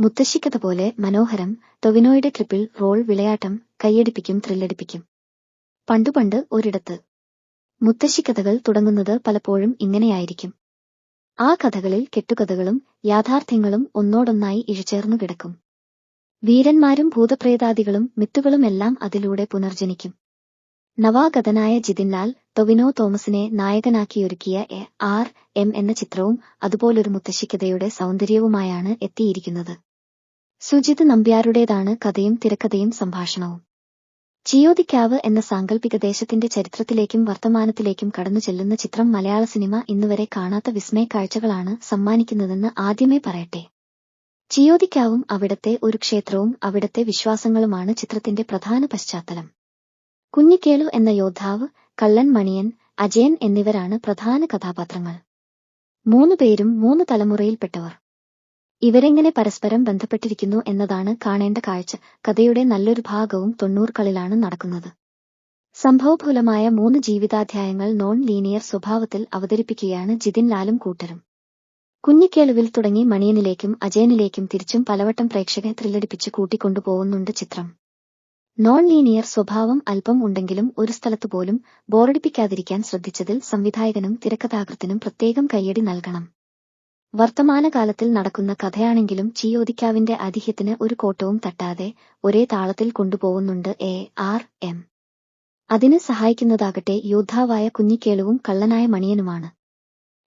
മുത്തശ്ശിക്കഥ പോലെ മനോഹരം ടൊവിനോയുടെ triple role വിളയാട്ടം കൈയടിപ്പിക്കും ത്രില്ലടിപ്പിക്കും. പണ്ടുപണ്ട് ഒരിടത്ത്. മുത്തശ്ശിക്കഥകൾ തുടങ്ങുന്നത് പലപ്പോഴും ഇങ്ങനെയായിരിക്കും. ആ കഥകളിൽ കെട്ടുകഥകളും യാഥാർത്ഥ്യങ്ങളും ഒന്നോടൊന്നായി ഇഴചേർന്നു കിടക്കും. വീരന്മാരും ഭൂതപ്രേതാദികളും മിത്തുകളുമെല്ലാം അതിലൂടെ പുനർജനിക്കും. നവാഗതനായ ജിതിൻലാൽ ടൊവിനോ തോമസിനെ നായകനാക്കിയൊരുക്കിയ എ ആർ എം എന്ന ചിത്രവും അതുപോലൊരു മുത്തശ്ശിക്കഥയുടെ സൗന്ദര്യവുമായാണ് എത്തിയിരിക്കുന്നത്. സുജിത് നമ്പ്യാരുടേതാണ് കഥയും തിരക്കഥയും സംഭാഷണവും. ചിയോദിക്കാവ് എന്ന സാങ്കല്പിക ദേശത്തിന്റെ ചരിത്രത്തിലേക്കും വർത്തമാനത്തിലേക്കും കടന്നു ചെല്ലുന്ന ചിത്രം മലയാള സിനിമ ഇന്നുവരെ കാണാത്ത വിസ്മയ കാഴ്ചകളാണ് സമ്മാനിക്കുന്നതെന്ന് ആദ്യമേ പറയട്ടെ. ചിയോദിക്കാവും അവിടത്തെ ഒരു ക്ഷേത്രവും അവിടത്തെ വിശ്വാസങ്ങളുമാണ് ചിത്രത്തിന്റെ പ്രധാന പശ്ചാത്തലം. കുഞ്ഞിക്കേളു എന്ന യോദ്ധാവ് കള്ളൻ മണിയൻ അജയൻ എന്നിവരാണ് പ്രധാന കഥാപാത്രങ്ങൾ. മൂന്നു പേരും മൂന്ന് തലമുറയിൽപ്പെട്ടവർ. ഇവരെങ്ങനെ പരസ്പരം ബന്ധപ്പെട്ടിരിക്കുന്നു എന്നതാണ് കാണേണ്ട കാഴ്ച. കഥയുടെ നല്ലൊരു ഭാഗവും തൊണ്ണൂറുകളിലാണ് നടക്കുന്നത്. സംഭവഫലമായ മൂന്ന് ജീവിതാധ്യായങ്ങൾ നോൺ ലീനിയർ സ്വഭാവത്തിൽ അവതരിപ്പിക്കുകയാണ് ജിതിൻ ലാലും കൂട്ടരും. കുഞ്ഞിക്കേളുവിൽ തുടങ്ങി മണിയനിലേക്കും അജയനിലേക്കും തിരിച്ചും പലവട്ടം പ്രേക്ഷകരെ ത്രില്ലടിപ്പിച്ച് കൂട്ടിക്കൊണ്ടുപോകുന്നുണ്ട് ചിത്രം. നോൺ ലീനിയർ സ്വഭാവം അല്പം ഉണ്ടെങ്കിലും ഒരു സ്ഥലത്തുപോലും ബോറടിപ്പിക്കാതിരിക്കാൻ ശ്രദ്ധിച്ചതിൽ സംവിധായകനും തിരക്കഥാകൃത്തിനും പ്രത്യേകം കൈയടി നൽകണം. വർത്തമാനകാലത്തിൽ നടക്കുന്ന കഥയാണെങ്കിലും ചിയോദിക്കാവിന്റെ അതിഹ്യത്തിന് ഒരു കോട്ടവും തട്ടാതെ ഒരേ താളത്തിൽ കൊണ്ടുപോകുന്നുണ്ട് എ. ആർ. എം. അതിന് സഹായിക്കുന്നതാകട്ടെ യോദ്ധാവായ കുഞ്ഞിക്കേളുവും കള്ളനായ മണിയനുമാണ്.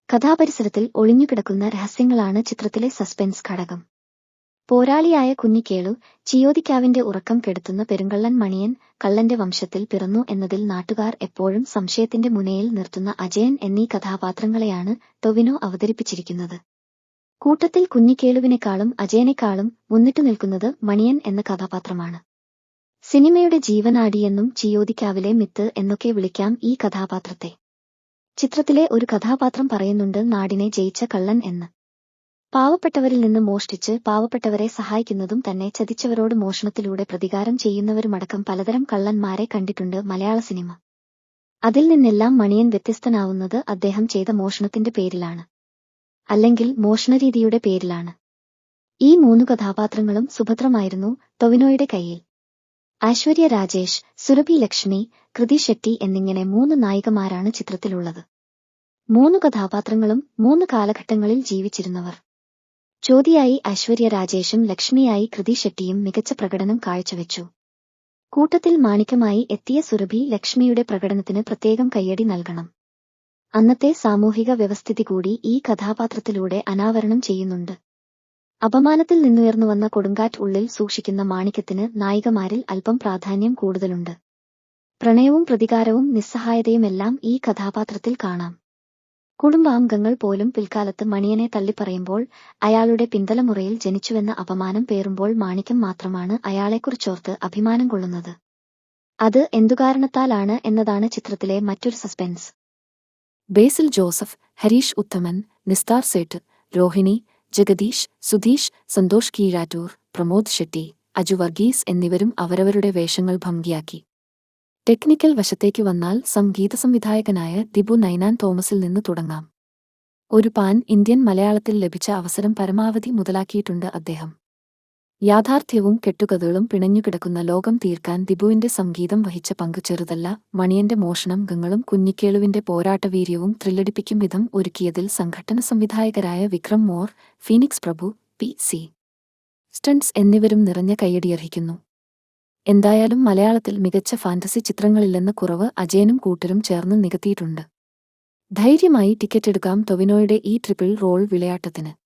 കഥാപരിസരത്തിൽ ഒളിഞ്ഞുകിടക്കുന്ന രഹസ്യങ്ങളാണ് ചിത്രത്തിലെ സസ്പെൻസ് ഘടകം. പോരാളിയായ കുഞ്ഞിക്കേളു ചിയോദിക്കാവിന്റെ ഉറക്കം കെടുത്തുന്ന പെരുങ്കള്ളൻ മണിയൻ കള്ളന്റെ വംശത്തിൽ പിറന്നു എന്നതിൽ നാട്ടുകാർ എപ്പോഴും സംശയത്തിന്റെ മുനയിൽ നിർത്തുന്ന അജയൻ എന്നീ കഥാപാത്രങ്ങളെയാണ് ടൊവിനോ അവതരിപ്പിച്ചിരിക്കുന്നത്. കൂട്ടത്തിൽ കുഞ്ഞിക്കേളുവിനേക്കാളും അജയനേക്കാളും മുന്നിട്ടു നിൽക്കുന്നത് മണിയൻ എന്ന കഥാപാത്രമാണ്. സിനിമയുടെ ജീവനാടിയെന്നും ചിയോദിക്കാവിലെ മിത്ത് എന്നൊക്കെ വിളിക്കാം ഈ കഥാപാത്രത്തെ. ചിത്രത്തിലെ ഒരു കഥാപാത്രം പറയുന്നുണ്ട് നാടിനെ ജയിച്ച കള്ളൻ എന്ന്. പാവപ്പെട്ടവരിൽ നിന്ന് മോഷ്ടിച്ച് പാവപ്പെട്ടവരെ സഹായിക്കുന്നതും തന്നെ ചതിച്ചവരോട് മോഷണത്തിലൂടെ പ്രതികാരം ചെയ്യുന്നവരുമടക്കം പലതരം കള്ളന്മാരെ കണ്ടിട്ടുണ്ട് മലയാള സിനിമ. അതിൽ നിന്നെല്ലാം മണിയൻ വ്യത്യസ്തനാവുന്നത് അദ്ദേഹം ചെയ്ത മോഷണത്തിന്റെ പേരിലാണ്. അല്ലെങ്കിൽ മോഷണരീതിയുടെ പേരിലാണ്. ഈ മൂന്ന് കഥാപാത്രങ്ങളും സുഭദ്രമായിരുന്നു ടൊവിനോയുടെ കയ്യിൽ. ഐശ്വര്യ രാജേഷ് സുരഭി ലക്ഷ്മി കൃതി ഷെട്ടി എന്നിങ്ങനെ മൂന്ന് നായികമാരാണ് ചിത്രത്തിലുള്ളത്. മൂന്ന് കഥാപാത്രങ്ങളും മൂന്ന് കാലഘട്ടങ്ങളിൽ ജീവിച്ചിരുന്നവർ. ചോദ്യയായി ഐശ്വര്യ രാജേഷും ലക്ഷ്മിയായി കൃതി ഷെട്ടിയും മികച്ച പ്രകടനം കാഴ്ചവെച്ചു. കൂട്ടത്തിൽ മാണിക്യമായി എത്തിയ സുരഭി ലക്ഷ്മിയുടെ പ്രകടനത്തിന് പ്രത്യേകം കയ്യടി നൽകണം. അന്നത്തെ സാമൂഹിക വ്യവസ്ഥിതി കൂടി ഈ കഥാപാത്രത്തിലൂടെ അനാവരണം ചെയ്യുന്നുണ്ട്. അപമാനത്തിൽ നിന്നുയർന്നു വന്ന കൊടുങ്കാറ്റ് ഉള്ളിൽ സൂക്ഷിക്കുന്ന മാണിക്യത്തിന് നായികമാരിൽ അല്പം പ്രാധാന്യം കൂടുതലുണ്ട്. പ്രണയവും പ്രതികാരവും നിസ്സഹായതയുമെല്ലാം ഈ കഥാപാത്രത്തിൽ കാണാം. കുടുംബാംഗങ്ങൾ പോലും പിൽക്കാലത്ത് മണിയനെ തള്ളിപ്പറയുമ്പോൾ അയാളുടെ പിന്തലമുറയിൽ ജനിച്ചുവെന്ന അപമാനം പേറുമ്പോൾ മാണിക്യം മാത്രമാണ് അയാളെക്കുറിച്ചോർത്ത് അഭിമാനം കൊള്ളുന്നത്. അത് എന്തുകാരണത്താലാണ് എന്നതാണ് ചിത്രത്തിലെ മറ്റൊരു suspense. Basil Joseph Harish Uthaman Nisthar Sait Rohini Jagadish Sudheesh Santhosh Keezhattoor Pramod Shetty Aju Varghese എന്നിവരും അവരവരുടെ വേഷങ്ങൾ ഭംഗിയാക്കി. ടെക്നിക്കൽ വശത്തേക്ക് വന്നാൽ സംഗീത സംവിധായകനായ ദിബു നൈനാൻ തോമസിൽ നിന്ന് തുടങ്ങാം. ഒരു പാൻ ഇന്ത്യൻ മലയാളത്തിൽ ലഭിച്ച അവസരം പരമാവധി മുതലാക്കിയിട്ടുണ്ട് അദ്ദേഹം. യാഥാർത്ഥ്യവും കെട്ടുകഥകളും പിണഞ്ഞുകിടക്കുന്ന ലോകം തീർക്കാൻ ദിബുവിന്റെ സംഗീതം വഹിച്ച പങ്ക് ചെറുതല്ല. മണിയന്റെ മോഷണം ഗങ്ങളും കുഞ്ഞിക്കേളുവിന്റെ പോരാട്ടവീര്യവും ത്രില്ലടിപ്പിക്കും വിധം ഒരുക്കിയതിൽ സംഘട്ടന സംവിധായകരായ Vikram Mor phoenix Prabhu P. C. Stunts എന്നിവരും നിറഞ്ഞ കൈയടിയർഹിക്കുന്നു എന്തായാലും മലയാളത്തിൽ മികച്ച ഫാന്റസി ചിത്രങ്ങളില്ലെന്ന കുറവ് അജയനും കൂട്ടരും ചേർന്ന് നികത്തിയിട്ടുണ്ട്. ധൈര്യമായി ടിക്കറ്റ് എടുക്കാം ടൊവിനോയുടെ ഈ ട്രിപ്പിൾ റോൾ വിളയാട്ടത്തിന്.